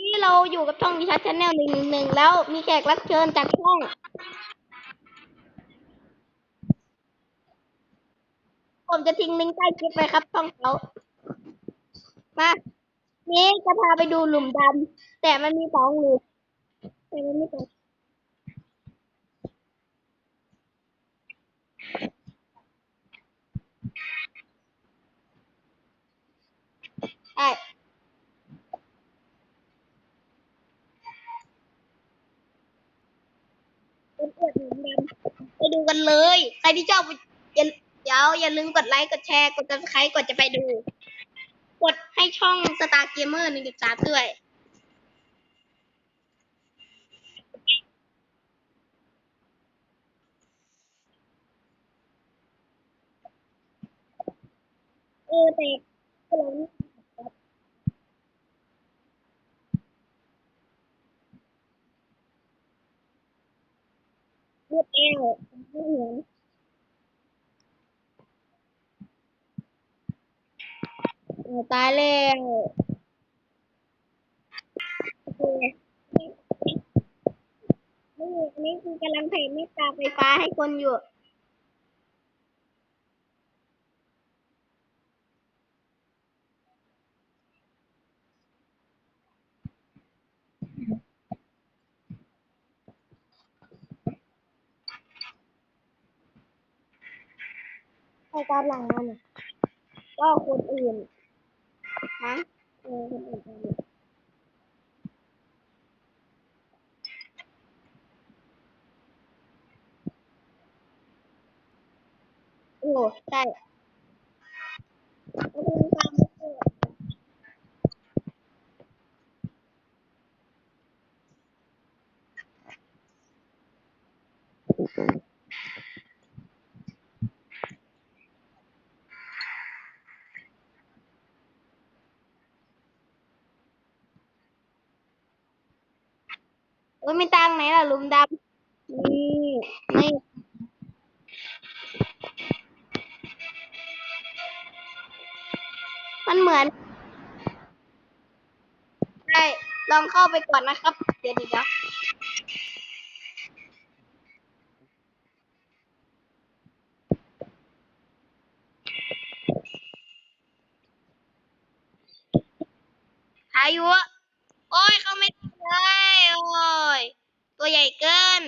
นี่เราอยู่กับช่องดิชัดชาแนลหนึ่งหนึ่งแล้วมีแขกรับเชิญจากช่องผมจะทิ้งลิงก์ใต้คลิปไปครับช่องเขามานี่จะพาไปดูหลุมดำแต่มันมีสองหลุมแต่มันมีสอง กันเลย ใครที่ชอบอย่าอย่าอย่าลืมกดไลค์ กดแชร์ กดติดใครกดจะไปดู กดให้ช่องสตาร์เกมเมอร์หนึ่งจุดสามด้วยเออแต่ พูดแอ้วผมไม่เห็นตายแล้วอเนี่นี่คือกำลังแผ่เมตตาไฟฟ้าให้คนอยู่ ใรตามหลังมัน ก็คนอื่นฮะเออคนอื่นตาโอ้ใช่คนอื่นตเจ มดำนี่ไม่มันเหมือนใช่ลองเข้าไปก่อนนะครับ เดี๋ยวดีนะพายุโอ้ย เขาไม่ได้เลย โอ้ย ตัวใหญ่เกิน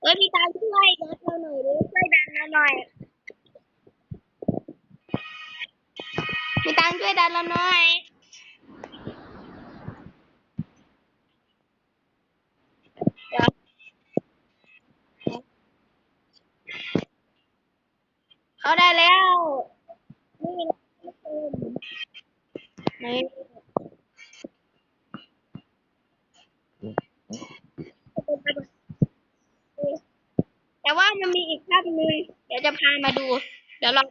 เฮ้ยพี่ตาช่วยรถเราหน่อยดิช่วยดันเราหน่อยพี่ตาช่วยดันเราหน่อยเอาได้แล้ว ไม่แต่ว่ามันมีอีกภาพหนึ่งเดี๋ยวจะพามาดู เดี๋ยวเรา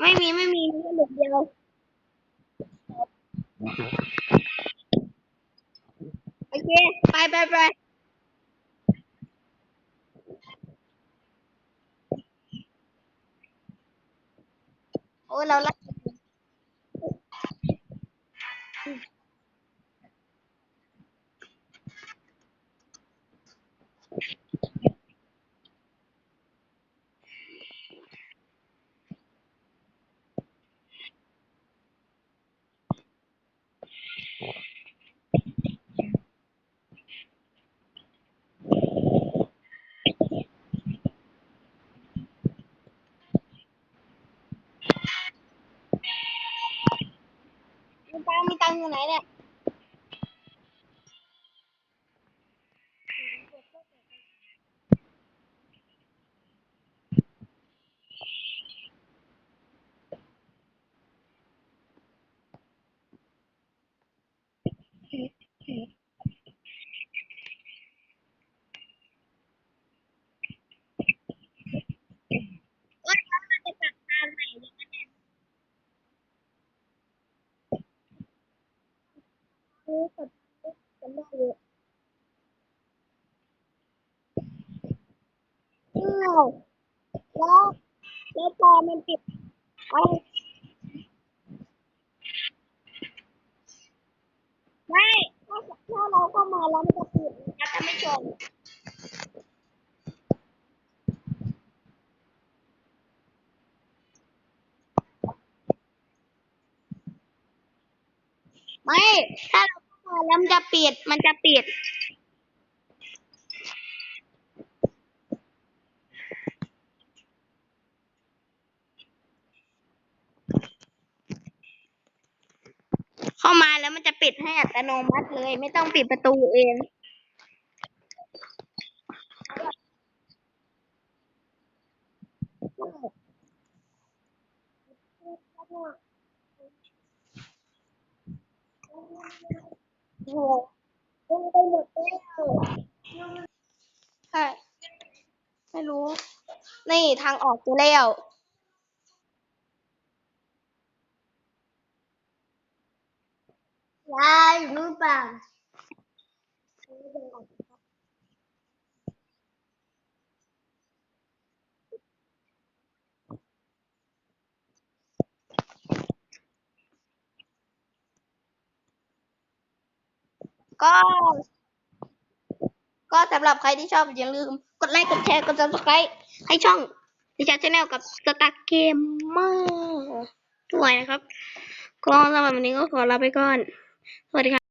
ไม่มี ไม่มีมีแค่หลุมเดียว Okay. Bye, bye, bye. Hola, hola. Tao 过来嘞 อะอ้าวแล้วแล้วพอมันปิดอาไม่ถ้าถ้าเราเข้ามาแล้วมันจะปิดนะคะท่านผู้ชมไม่ถ้าเรา แล้วมันจะปิด มันจะปิด เข้ามาแล้วมันจะปิดให้อัตโนมัติเลย ไม่ต้องปิดประตูเอง โอ้โหลงไปหมดแล้วใช่ไม่รู้ นี่ทางออกจะแล้วยายอยู่นู่ะ ก็ ก็สำหรับใครที่ชอบอย่าลืม กดไลค์กดแชร์กด subscribe ให้ช่องดิฉันชาแนลกับสตาร์เกมเมอร์ด้วยนะครับ ก็สำหรับวันนี้ก็ขอลาไปก่อน สวัสดีครับ